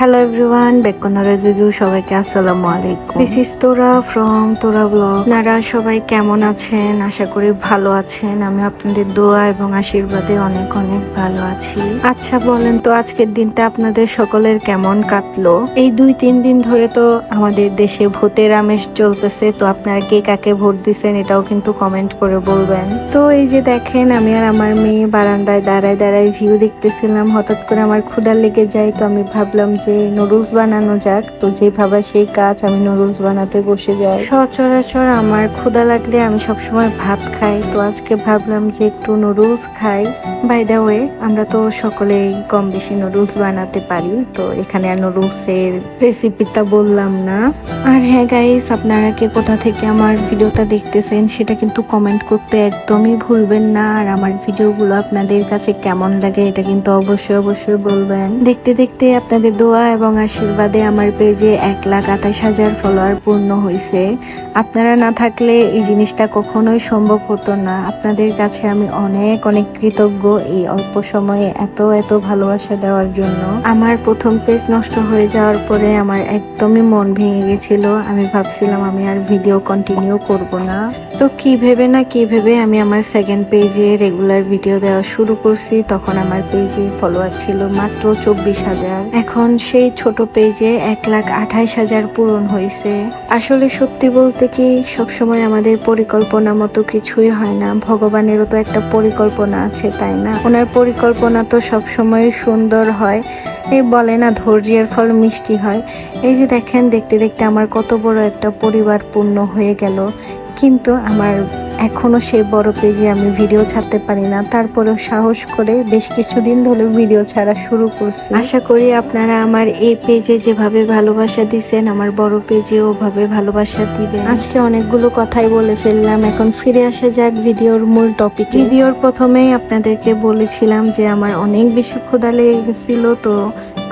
Hello everyone বেকনরা জুজু সবাইকে আসসালামু আলাইকুম। This is Tora from Tora blog আপনারা সবাই কেমন আছেন? আশা করি ভালো আছেন। আমি আপনাদের দোয়া এবং আশীর্বাদে অনেক অনেক ভালো আছি। আচ্ছা বলেন তো, আজকের দিনটা আপনাদের সকলের কেমন কাটলো? এই দুই তিন দিন ধরে তো আমাদের দেশে ভোটের আমেজ চলতেছে। তো আপনারা কে কাকে ভোট দিছেন এটাও কিন্তু কমেন্ট করে বলবেন। তো এই যে দেখেন, আমি আর আমার মেয়ে বারান্দায় দাঁড়ায় দাঁড়ায় ভিউ দেখতেছিলাম। হঠাৎ করে আমার ক্ষুধা লেগে যায়। তো আমি ভাবলাম যে নুডলস বানানো যাক, তো যে ভাবা সেই কাজ আমি নুডলস বানাতে বসে যাই। সচরাচর আমার ক্ষুধা লাগলে আমি সবসময় ভাত খাই, তো আজকে ভাবলাম যে একটু নুডলস খাই। বাই দ্য ওয়ে আমরা তো সকলেই কম বেশি নুডলস বানাতে পারি, তো এখানে আর নুডলসের রেসিপিটা বললাম না। আর হ্যাঁ গাইস আপনারা কে কোথা থেকে আমার ভিডিওটা দেখতেছেন, সেটা কিন্তু কমেন্ট করতে একদমই ভুলবেন না। আর আমার ভিডিওগুলো আপনাদের কাছে কেমন লাগে, এটা কিন্তু অবশ্যই অবশ্যই বলবেন। দেখতে দেখতে আপনাদের দোয়া এবং আশীর্বাদে আমার পেজে এক লাখ আঠাশ হাজার ফলোয়ার পূর্ণ হয়েছে আপনারা না থাকলে এই জিনিসটা কখনোই সম্ভব হতো না। আপনাদের কাছে আমি অনেক অনেক কৃতজ্ঞ এই অল্প সময়ে এত এত ভালোবাসা দেওয়ার জন্য। আমার প্রথম পেজ নষ্ট হয়ে যাওয়ার পরে আমার একদমই মন ভেঙে গেছিল। আমি ভাবছিলাম আমি আর ভিডিও কন্টিনিউ করব না। তো কি ভেবে না কি ভেবে আমি আমার সেকেন্ড পেজে রেগুলার ভিডিও দেওয়া শুরু করছি। তখন আমার পেজে ফলোয়ার ছিল মাত্র চব্বিশ হাজার। এখন সেই ছোট পেজে এক লাখ আঠাইশ হাজার পূরণ হয়েছে। আসলে সত্যি বলতে কি, সবসময় আমাদের পরিকল্পনা মতো কিছুই হয় না। ভগবানেরও তো একটা পরিকল্পনা আছে, তাই না? ওনার পরিকল্পনা তো সবসময় সুন্দর হয়। এই বলে না, ধৈর্যের ফল মিষ্টি হয়। এই যে দেখেন, দেখতে দেখতে আমার কত বড় একটা পরিবার পূর্ণ হয়ে গেল। কিন্তু আমার এখনও সেই বড় পেজে আমি ভিডিও ছাড়তে পারি না। তারপরেও সাহস করে বেশ কিছুদিন ধরে ভিডিও ছাড়া শুরু করছি। আশা করি আপনারা আমার এই পেজে যেভাবে ভালোবাসা দিচ্ছেন আমার বড় পেজে ওভাবে ভালোবাসা দিবেন। আজকে অনেকগুলো কথাই বলে ফেললাম। এখন ফিরে আসা যাক ভিডিওর মূল টপিক ভিডিওর প্রথমেই আপনাদেরকে বলেছিলাম যে আমার অনেক বেশি ক্ষুধা লেগে গেছিল তো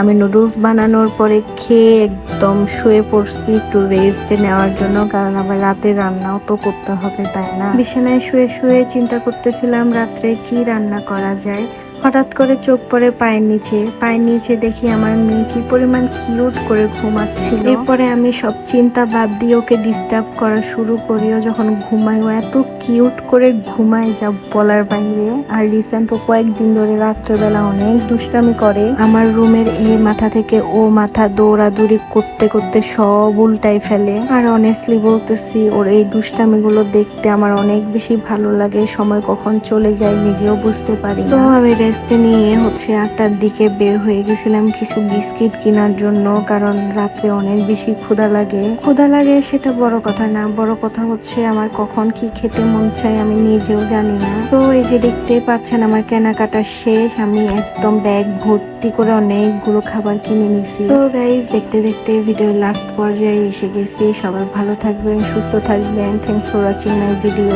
আমি নুডলস বানানোর পরে খেয়ে একদম শুয়ে পড়ছি একটু রেস্ট নেওয়ার জন্য কারণ আবার রাতে রান্নাও তো করতে হবে তাই না? বিছানায় শুয়ে শুয়ে চিন্তা করতেছিলাম, রাত্রে কি রান্না করা যায়। হঠাৎ করে চোখ পড়ে পায়ের নিচে। পায়ের নিচে দেখি আমার মেয়ে কি পরিমাণ কিউট করে ঘুমাচ্ছিল। এরপরে আমি সব চিন্তা বাদ দিয়ে ওকে ডিস্টার্ব করা শুরু করি। ও যখন ঘুমাই ও এত কিউট করে ঘুমায় যা বলার বাইরে। আর রিসেন্ট ও কয়েকদিন ধরে রাত্রেবেলা অনেক দুষ্টামি করে। আমার রুমের এ মাথা থেকে ও মাথা দৌড়াদৌড়ি করতে করতে সব উল্টাই ফেলে। আর অনেস্টলি বলতেছি, ওর এই দুষ্টামিগুলো দেখতে আমার অনেক বেশি ভালো লাগে, সময় কখন চলে যায় নিজেও বুঝতে পারি তো আমি রেস্টে নিয়ে হচ্ছে আটটার দিকে বের হয়ে গেছিলাম কিছু বিস্কিট কেনার জন্য, কারণ রাত্রে অনেক বেশি ক্ষুধা লাগে। ক্ষুধা লাগে সেটা বড় কথা না, বড় কথা হচ্ছে আমার কখন কি খেতে মন চায় আমি নিজেও জানি না। তো এই যে দেখতে পাচ্ছেন আমার কেনাকাটা শেষ, আমি একদম ব্যাগ ভর্তি করে অনেকগুলো খাবার কিনে নিছি। তো গাইজ দেখতে দেখতে ভিডিও লাস্ট পর্যায়ে এসে গেছি, সবাই ভালো থাকবেন, সুস্থ থাকবেন thanks for watching my video